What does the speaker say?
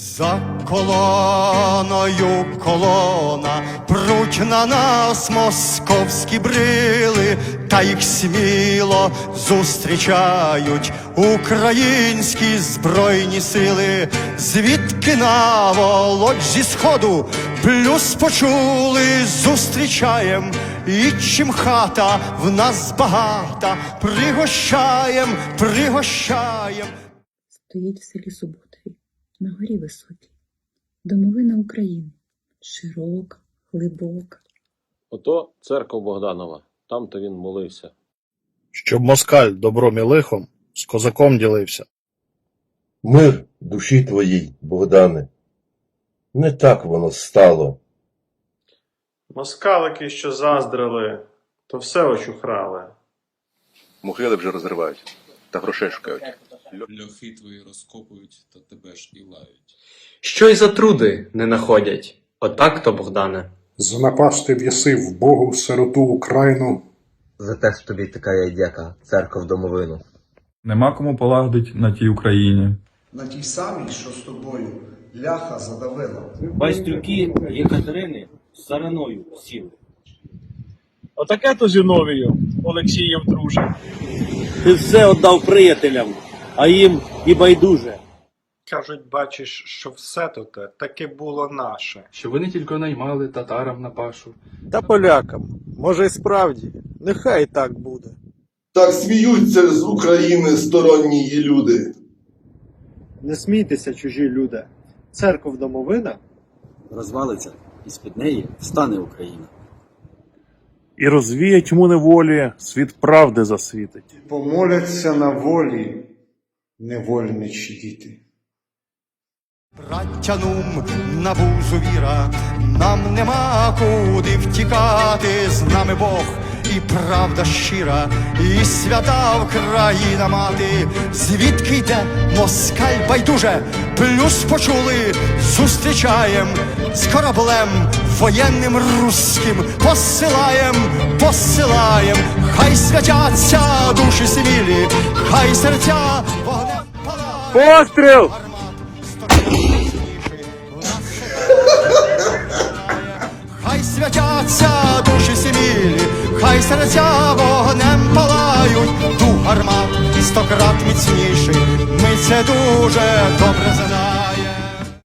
За колоною колона. Пруть на нас московські брили, та їх сміло зустрічають українські збройні сили, звідки наволоч зі сходу плюс почули, зустрічаєм, і чим хата в нас багата, пригощаєм, пригощаєм. стоїть в селі Суботові, на горі високій, домовина України, широка, глибока. Ото церква Богданова, там то він молився. щоб москаль добром і лихом з козаком ділився. Мир душі твоїй, Богдане. Не так воно стало. Москалики, що заздрили, то все очухрали. Могили вже розривають та грошей шукають. Льохи твої розкопують, та тебе ж і лають. Що й за труди не находять? Отак то, Богдане. Занапасти в'єси в Богу сироту Україну. За те ж тобі така яйдяка, церква в домовину. Нема кому полагодить на тій Україні. На тій самій, що з тобою, ляха задавила. Байстрюки Єкатерини з сараною сіли. Отаке то Зіновію, Олексієв друже. Ти все віддав приятелям, а їм і байдуже. Кажуть, бачиш, що все то те таки було наше. Що вони тільки наймали татарам на пашу. Та полякам, може і справді, нехай так буде. Так сміються з України сторонні люди. Не смійтеся, чужі люди. Церков домовина Розвалиться, і з-під неї встане Україна. І розвіє тьму неволі, світ правди засвітить. Помоляться на волі невольничі діти. Браття нум на бузу віра, нам нема куди втікати, з нами Бог і правда щира, і свята Україна мати, звідки йде москаль байдуже, плюс почули, зустрічаєм з кораблем воєнним руським, посилаєм, посилаєм, хай святяться душі сивілі, хай серця палають. Постріл! Хай святяться душі сімілі, хай серця вогнем палають, ту гармат стократ міцніший, ми це дуже добре знаємо.